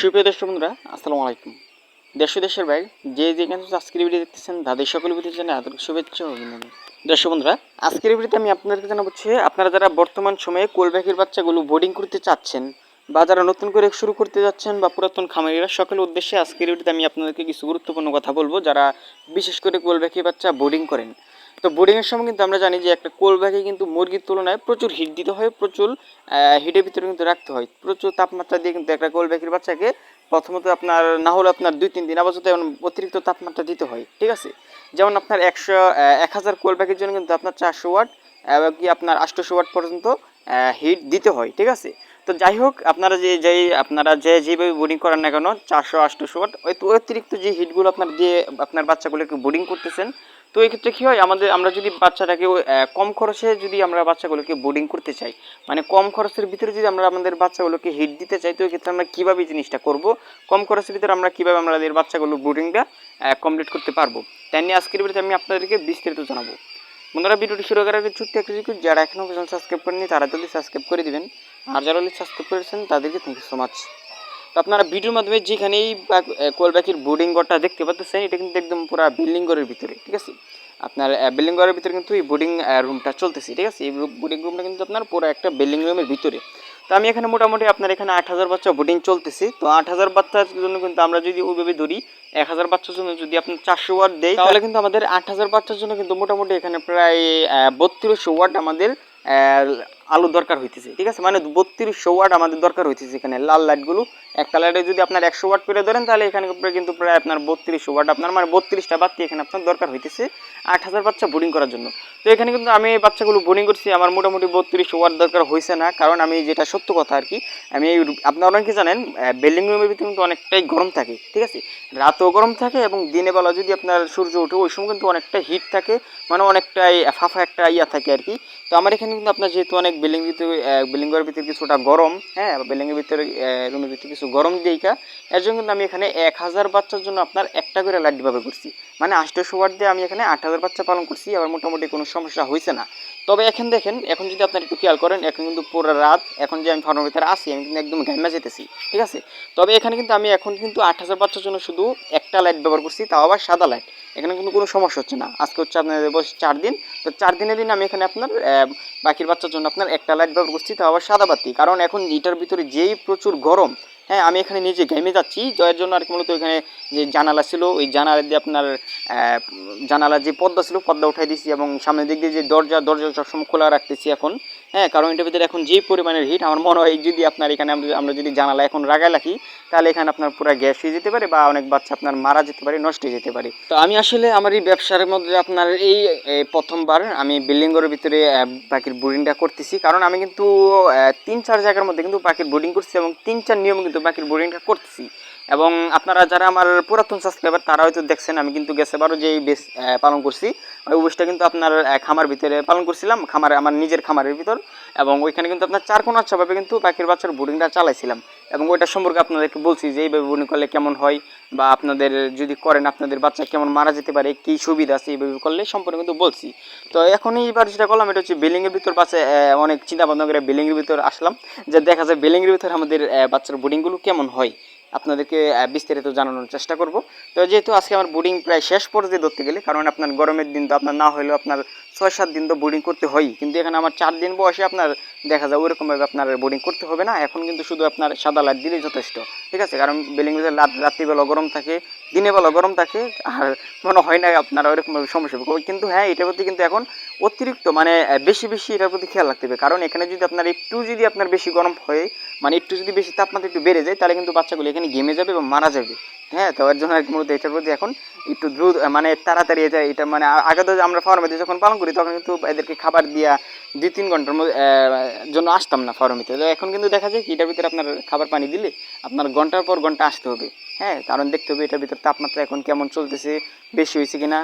সুপ্রিয় দর্শক বন্ধুরা, আসসালামু আলাইকুম। দেশ দেশের বাইরে যে যেখানে আজকের ভিডিও দেখতেছেন, তাদের সকল ভিডিও জানে আদর শুভেচ্ছা অভিনন্দন। দর্শক বন্ধুরা, আজকের ভিডিওতে আমি আপনাদেরকে জানাব আপনারা যারা বর্তমান সময়ে কোলব্যাকের বাচ্চাগুলো বোর্ডিং করতে চাচ্ছেন বা যারা নতুন করে শুরু করতে যাচ্ছেন বা পুরাতন খামারিরা, সকলের উদ্দেশ্যে আজকের ভিডিওতে আমি আপনাদেরকে কিছু গুরুত্বপূর্ণ কথা বলব। যারা বিশেষ করে কোলব্যাকের বাচ্চা বোর্ডিং করেন তো বোর্ডিংয়ের সময় কিন্তু আমরা জানি যে একটা কোলব্যাকে কিন্তু মুরগির তুলনায় প্রচুর হিট দিতে হয়, প্রচুর হিটের ভিতরে কিন্তু রাখতে হয়। প্রচুর তাপমাত্রা দিয়ে কিন্তু একটা কোলব্যাকের বাচ্চাকে প্রথমত আপনার, না হলে আপনার দুই তিন দিন যদি এমন অতিরিক্ত তাপমাত্রা দিতে হয়, ঠিক আছে? যেমন আপনার একশো এক হাজার কোলব্যাকের জন্য কিন্তু আপনার চারশো ওয়াট এবং কি আপনার আটশোশো ওয়াট পর্যন্ত হিট দিতে হয়, ঠিক আছে? তো যাই হোক, আপনারা যে, যেই, আপনারা যে যেভাবে বোর্ডিং করেন না কেন, চারশো, আটশোশো ওয়াট অতিরিক্ত যে হিটগুলো আপনার দিয়ে, আপনার বাচ্চাগুলোকে বোর্ডিং করতেছেন তো এই ক্ষেত্রে কী হয়? আমাদের, আমরা যদি বাচ্চাটাকে কম খরচে যদি আমরা বাচ্চাগুলোকে বোর্ডিং করতে চাই মানে কম খরচের ভিতরে যদি আমরা আমাদের বাচ্চাগুলোকে হিট দিতে চাই, তো এই ক্ষেত্রে আমরা কীভাবে জিনিসটা করব? কম খরচের ভিতরে আমরা কীভাবে আমাদের বাচ্চাগুলো বোর্ডিংটা কমপ্লিট করতে পারব? তাই নিয়ে আজকের ভিডিওতে আমি আপনাদেরকে বিস্তারিত জানাব। বন্ধুরা ভিডিওটি শুরু করার আগে ছোট্ট একটা যারা এখনও পর্যন্ত সাবস্ক্রাইব করেনি তারা জলদি সাবস্ক্রাইব করে দিবেন। আর যারা অলরেডি সাবস্ক্রাইব করেছেন, তাদেরকে থ্যাংক ইউ সো মাচ তো আপনারা ভিডিওর মাধ্যমে যেখানেই কোলব্যাকের বোর্ডিং ঘরটা দেখতে পাচ্ছেন এটা কিন্তু একদম পুরো বিল্ডিং ঘরের ভিতরে, ঠিক আছে? আপনার বিল্ডিং ঘরের ভিতরে কিন্তু এই বোর্ডিং রুমটা চলতেছে, ঠিক আছে? এই বোর্ডিং রুমটা কিন্তু আপনার পুরো একটা বিল্ডিং রুমের ভিতরে। তো আমি এখানে মোটামুটি আপনার এখানে আট হাজার বাচ্চা বোর্ডিং চলতেছে। তো আট হাজার বাচ্চার জন্য কিন্তু আমরা যদি ওইভাবে ধরি, এক হাজার বাচ্চার জন্য যদি আপনার চারশো ওয়াট দেয় তাহলে কিন্তু আমাদের আট হাজার বাচ্চার জন্য কিন্তু মোটামুটি এখানে প্রায় বত্রিশশো ওয়াট আমাদের আলু দরকার হইতেছে, ঠিক আছে? মানে বত্রিশশো ওয়াট আমাদের দরকার হইতেছে এখানে। লাল লাইটগুলো একটা লাইটে যদি আপনার একশো ওয়াট করে ধরেন, তাহলে এখানে কিন্তু প্রায় আপনার বত্রিশশো ওয়াট, আপনার মানে বত্রিশটা বাচ্চা এখানে আপনার দরকার হইতেছে আট হাজার বাচ্চা বোর্ডিং করার জন্য। তো এখানে কিন্তু আমি এই বাচ্চাগুলো বোর্ডিং করছি, আমার মোটামুটি বত্রিশশো ওয়াট দরকার হয়েছে না, কারণ আমি যেটা সত্য কথা আর কি, আমি আপনারা অনেকে জানেন বিল্ডিং রুমের ভিতরে কিন্তু অনেকটাই গরম থাকে, ঠিক আছে? রাতেও গরম থাকে এবং দিনে বেলা যদি আপনার সূর্য ওঠে, ওই সময় কিন্তু অনেকটা হিট থাকে মানে অনেকটাই ফাফা একটা ইয়া থাকে আর কি। তো আমার এখানে কিন্তু আপনার যেহেতু অনেক বিল্ডিং ভিতরে বিল্ডিং ঘরের ভিতরে কিছুটা গরম হ্যাঁ বিল্ডিংয়ের ভিতরে রুমের ভিতরে কিছু গরম দিয়েই এর জন্য কিন্তু আমি এখানে এক হাজার বাচ্চার জন্য আপনার একটা করে লাইট ব্যবহার করছি। মানে আষ্টশো ওয়াট দিয়ে আমি এখানে আট হাজার বাচ্চা পালন করছি, আবার মোটামুটি কোনো সমস্যা হয়েছে না। তবে এখন দেখেন, এখন যদি আপনার একটু খেয়াল করেন, এখন কিন্তু পুরো রাত, এখন যে আমি ফার্মের ভিতরে আসি আমি কিন্তু একদম ঘামা যেতেছি, ঠিক আছে? তবে এখানে কিন্তু আমি এখন কিন্তু আট হাজার বাচ্চার জন্য শুধু একটা লাইট ব্যবহার করছি, তাও আবার সাদা লাইট। এখানে কিন্তু কোনো সমস্যা হচ্ছে না। আজকে হচ্ছে আপনাদের বয়স চার দিন, তো চার দিনের দিন আমি এখানে আপনার বাকির বাচ্চার জন্য আপনার একটা লাইট ব্যবহার করছি হওয়ার আবার সাদা বাতি। কারণ এখন এটার ভিতরে যেই প্রচুর গরম হ্যাঁ আমি এখানে নিজে গেমে যাচ্ছি। জয়ের জন্য আর কি মূলত এখানে যে জানালা ছিল ওই জানালা দিয়ে আপনার আহ, জানালার যে পর্দা ছিল পর্দা উঠাই দিয়েছি এবং সামনের দিক দিয়ে যে দরজা দরজা সবসময় খোলা রাখতেছি এখন। হ্যাঁ কারণ এটার ভিতরে এখন যেই পরিমাণের হিট আমার মনে হয় যদি আপনার এখানে আমরা- যদি জানালা এখন রাগায় রাখি তাহলে এখানে আপনার পুরো গ্যাস হয়ে যেতে পারে বা অনেক বাচ্চা আপনার মারা যেতে পারে নষ্ট হয়ে যেতে পারে। তো আমি আসলে আমার এই ব্যবসার মধ্যে আপনার এই প্রথমবার আমি বিল্ডিং ঘরের ভিতরে পাখির বোর্ডিংটা করতেছি। কারণ আমি কিন্তু তিন চার জায়গার মধ্যে কিন্তু পাখির বোর্ডিং করছি এবং তিন চার নিয়মে কিন্তু বাকির বোরিংটা করতেছি। এবং আপনারা যারা আমার পুরাতন সাবস্ক্রাইবার তারা হয়তো দেখছেন, আমি কিন্তু গেছে বারো যে বেশ পালন করছি। ওই বেশটা কিন্তু আপনার খামার ভিতরে পালন করছিলাম, খামারে, আমার নিজের খামারের ভিতর। এবং ওইখানে কিন্তু আপনার চার কোনো আচ্ছাভাবে কিন্তু পাখির বাচ্চার বোরিংটা চালাইছিলাম। এবং ওইটা সম্পর্কে আপনাদেরকে বলছি যে, এইভাবে বোরিং করলে কেমন হয় বা আপনাদের যদি করেন আপনাদের বাচ্চা কেমন মারা যেতে পারে, কী সুবিধা আছে, এইভাবে করলে সম্পর্কে কিন্তু বলছি। তো এখন এইবার যেটা করলাম, এটা হচ্ছে বিল্ডিংয়ের ভিতর বাচ্চা অনেক চিন্তা ভাবনা করে বিল্ডিংয়ের ভিতর আসলাম, যে দেখা যায় বিল্ডিংয়ের ভিতর আমাদের বাচ্চার বোর্ডিংগুলো কেমন হয়, আপনাদেরকে বিস্তারিত জানানোর চেষ্টা করব। তো যেহেতু আজকে আমার বোর্ডিং প্রায় শেষ পর্যায়ে ধরতে গেলে, কারণ আপনার গরমের দিন তো আপনার না হলেও আপনার ছয় সাত দিন তো বোর্ডিং করতে হয়, কিন্তু এখানে আমার চার দিন বয়সে আপনার দেখা যায় ওইরকমভাবে আপনার বোর্ডিং করতে হবে না, এখন কিন্তু শুধু আপনার সাদা লাইট দিলেই যথেষ্ট। ঠিক আছে, কারণ বিল্ডিং রাত রাত্রিবেলা গরম থাকে দিনে বেলা গরম থাকে, আর মনে হয় না আপনারা ওইরকম সমস্যা হবে। কিন্তু হ্যাঁ এটার প্রতি কিন্তু এখন অতিরিক্ত মানে বেশি বেশি এটার প্রতি খেয়াল রাখতে হবে। কারণ এখানে যদি আপনার একটু যদি আপনার বেশি গরম হয় মানে একটু যদি বেশি তাপমাত্রা একটু বেড়ে যায়, তাহলে কিন্তু বাচ্চাগুলো এখানে গেমে যাবে এবং মারা যাবে। হ্যাঁ তো এর জন্য মূলত এটার প্রতি এখন একটু দ্রুত মানে তাড়াতাড়ি এটা এটা মানে আগে তো আমরা ফার্মেতে যখন পালন করি, তখন কিন্তু এদেরকে খাবার দিয়া দুই তিন ঘণ্টার মধ্যে জন্য আসতাম না ফার্মেতে তো। এখন কিন্তু দেখা যায় কি, এটার ভিতরে আপনার খাবার পানি দিলে আপনার ঘণ্টার পর ঘণ্টা আসতে হবে। হ্যাঁ কারণ দেখতে হবে এটার ভিতর তাপমাত্রা এখন কেমন চলতেছে, বেশি হয়েছে কিনা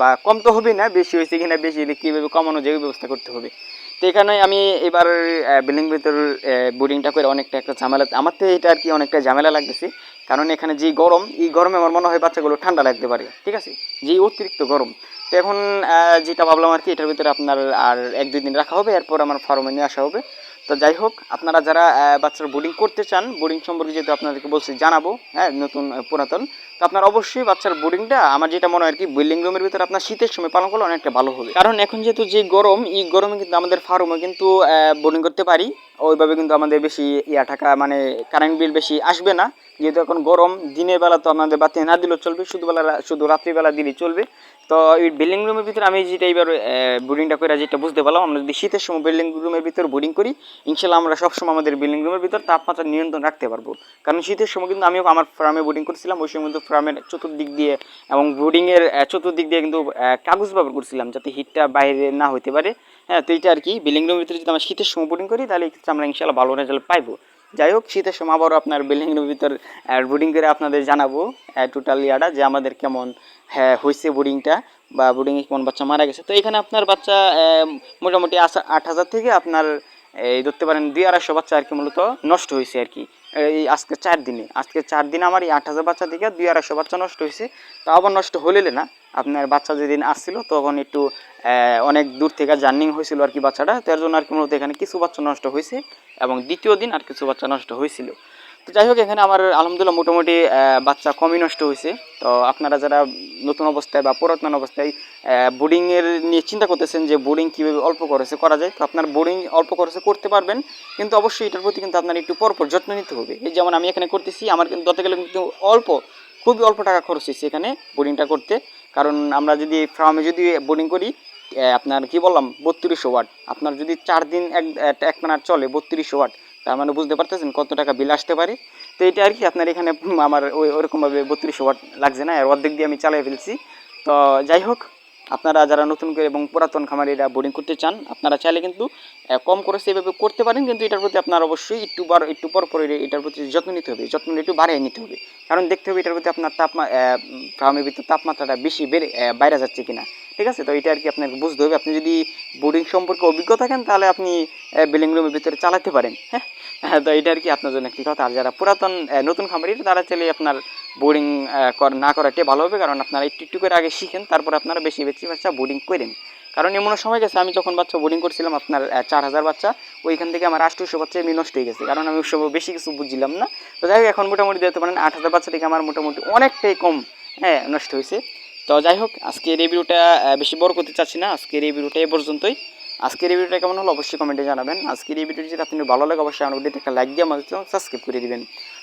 বা কম তো হবে না, বেশি হয়েছে কিনা, বেশি হলে কীভাবে কমানো যায় ব্যবস্থা করতে হবে। তো এখানে আমি এবার বিল্ডিং ভিতর বোর্ডিংটা করে অনেকটা একটা ঝামেলা, আমার তো এটা আর কি অনেকটা ঝামেলা লাগতেছে। কারণ এখানে যে গরম, এই গরমে আমার মনে হয় বাচ্চাগুলো ঠান্ডা লাগতে পারে, ঠিক আছে? যে অতিরিক্ত গরম। তো এখন যেটা ভাবলাম আর কি, এটার ভিতরে আপনার আর এক দুই দিন রাখা হবে, এরপর আমার ফার্মে নিয়ে আসা হবে। তো যাই হোক, আপনারা যারা বাচ্চারা বোর্ডিং করতে চান বোর্ডিং সম্পর্কে যেহেতু আপনাদেরকে বলছি, জানাব হ্যাঁ নতুন পুরাতন, তো আপনার অবশ্যই বাচ্চার বোর্ডিংটা আমার যেটা মনে হয় আর কি বিল্ডিং রুমের ভিতরে আপনার শীতের সময় পালন করলে অনেকটা ভালো হবে। কারণ এখন যেহেতু যে গরম, এই গরমে কিন্তু আমাদের ফার্মে কিন্তু বোর্ডিং করতে পারি, ওইভাবে কিন্তু আমাদের বেশি ইয়া টাকা মানে কারেন্ট বিল বেশি আসবে না। যেহেতু এখন গরম, দিনের বেলা তো আমাদের বাতি না দিলেও চলবে, শুধু বেলা, শুধু রাত্রিবেলা দিলেই চলবে। তো এই বিল্ডিং রুমের ভিতরে আমি যেটা এবার বোর্ডিংটা করে যেটা বুঝতে পারলাম, আমরা যদি শীতের সময় বিল্ডিং রুমের ভিতরে বোর্ডিং করি, ইনশাল্লাহ আমরা সবসময় আমাদের বিল্ডিং রুমের ভিতর তাপমাত্রা নিয়ন্ত্রণ রাখতে পারব। কারণ শীতের সময় কিন্তু আমিও আমার ফার্মে বোর্ডিং করছিলাম, ওই সময় কিন্তু ফার্মের চতুর্দিক দিয়ে এবং বোর্ডিংয়ের চতুর্দিক দিয়ে কিন্তু কাগজ ব্যবহার করছিলাম যাতে হিটটা বাইরে না হতে পারে। হ্যাঁ তো এইটা আর কি বিল্ডিং রুমের ভিতরে যদি আমরা শীতের সময় বোর্ডিং করি, তাহলে ক্ষেত্রে আমরা ইনশাল্লাহ ভালো রেজাল্ট পাইবো। যাই হোক, শীতের সময় আবারও আপনার বিল্ডিং রুমের ভিতর বোর্ডিং করে আপনাদের জানাব টোটাল ইয়াটা যে আমাদের কেমন হ্যাঁ হয়েছে বোর্ডিংটা বা বোর্ডিংয়ে কোন বাচ্চা মারা গেছে। তো এখানে আপনার বাচ্চা মোটামুটি আট হাজার থেকে আপনার, এই ধরতে পারেন দুই আড়াইশো বাচ্চা আর কি মূলত নষ্ট হয়েছে আর কি। এই আজকে চার দিনে, আজকে চার দিনে আমার এই আট হাজার বাচ্চা থেকে দুই আড়াইশো বাচ্চা নষ্ট হয়েছে তো আবার নষ্ট হলে না, আপনার বাচ্চা যেদিন আসছিল তখন একটু অনেক দূর থেকে জার্নিং হয়েছিল আর কি বাচ্চাটা। তার জন্য আর কি মূলত এখানে কিছু বাচ্চা নষ্ট হয়েছে এবং দ্বিতীয় দিন আর কিছু বাচ্চা নষ্ট হয়েছিল তো যাই হোক এখানে আমার আলহামদুলিল্লাহ মোটামুটি বাচ্চা কমই নষ্ট হয়েছে। তো আপনারা যারা নতুন অবস্থায় বা পুরাতন অবস্থায় বোর্ডিংয়ের নিয়ে চিন্তা করতেছেন যে বোর্ডিং কীভাবে অল্প খরচে করা যায়, তো আপনার বোর্ডিং অল্প খরচে করতে পারবেন। কিন্তু অবশ্যই এটার প্রতি কিন্তু আপনার একটু পরপর যত্ন নিতে হবে। এই যেমন আমি এখানে করতেছি, আমার কিন্তু ধরতে গেলে কিন্তু অল্প, খুবই অল্প টাকা খরচ হয়েছে এখানে বোর্ডিংটা করতে। কারণ আমরা যদি ফার্মে যদি বোর্ডিং করি আপনার কি বললাম, বত্রিশশো ওয়াট আপনার যদি চার দিন এক এক মানার চলে, বত্রিশশো ওয়াট তার মানে বুঝতে পারতেছেন কত টাকা বিল আসতে পারে? তো এটা আর কি আপনার এখানে আমার ওই ওরকমভাবে বত্রিশ ওয়াট লাগছে না আর অর্ধেক দিয়ে আমি চালিয়ে ফেলছি। তো যাই হোক আপনারা যারা নতুন করে এবং পুরাতন খামারিরা বোর্ডিং করতে চান আপনারা চাইলে কিন্তু কম খরচে এভাবে করতে পারেন কিন্তু এটার প্রতি আপনার অবশ্যই একটু বার একটু পর পর এটার প্রতি যত্ন নিতে হবে যত্ন একটু বাড়িয়ে নিতে হবে। কারণ দেখতে হবে এটার প্রতি আপনার তাপমা ফার্মের ভিতরে তাপমাত্রাটা বেশি বেড়ে বাইরে যাচ্ছে কিনা। ঠিক আছে? তো এটা আর কি আপনাকে বুঝতে হবে। আপনি যদি বোর্ডিং সম্পর্কে অভিজ্ঞ থাকেন তাহলে আপনি বিল্ডিং রুমের ভিতরে চালাতে পারেন হ্যাঁ, তো এটা আর কি আপনার জন্য একটি কথা। আর যারা পুরাতন নতুন খামারি তারা চাইলে আপনার বোর্ডিং না করাটাই ভালো হবে। কারণ আপনারা একটু একটু করে আগে শিখেন, তারপর আপনারা বেশি বেশি বাচ্চা বোর্ডিং করেন কারণ এমন সময় গেছে, আমি যখন বাচ্চা বোর্ডিং করছিলাম, আপনার চার হাজার বাচ্চা, ওইখান থেকে আমার আষ্টশো বাচ্চা এমনি নষ্ট হয়ে গেছে। কারণ আমি সময় বেশি কিছু বুঝছিলাম না। তো যাই হোক, এখন মোটামুটি দিতে পারেন, আট হাজার বাচ্চা থেকে আমার মোটামুটি অনেকটাই কম হ্যাঁ নষ্ট হয়েছে। তো যাই হোক, আজকের এই ভিডিওটা বেশি বড় করতে চাচ্ছি না। আজকের এই ভিডিওটা এই পর্যন্তই। আজকের এই ভিডিওটা কেমন হলো অবশ্যই কমেন্টে জানাবেন। আজকের এই ভিডিওটি যদি আপনার ভালো লাগে অবশ্যই আমার ভিডিওতে একটা লাইক দিয়ে আমাদের সাবস্ক্রাইব করে দিবেন।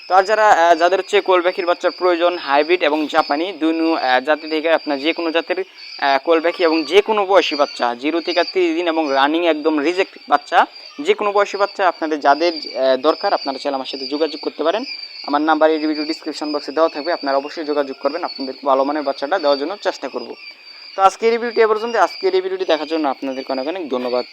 তো আর যারা যাদের হচ্ছে কোল পাখির বাচ্চার প্রয়োজন হাইব্রিড এবং জাপানি দুই নু- জাতি থেকে আপনার যে কোনো জাতের আহ, কোল পাখি এবং যে কোনো বয়সী বাচ্চা জিরো থেকে তিরিশ দিন এবং রানিং একদম রিজেক্ট বাচ্চা যে কোনো বয়সী বাচ্চা আপনাদের যাদের দরকার আপনারা চাইলে আমার সাথে যোগাযোগ করতে পারেন। আমার নাম্বার এই ভিডিও ডিসক্রিপশন বক্সে দেওয়া থাকবে আপনারা অবশ্যই যোগাযোগ করবেন আপনাদের ভালো মানের বাচ্চাটা দেওয়ার জন্য চেষ্টা করব। তো আজকের এই ভিডিওটি এ পর্যন্ত আজকের এই ভিডিওটি দেখার জন্য আপনাদেরকে অনেক অনেক ধন্যবাদ।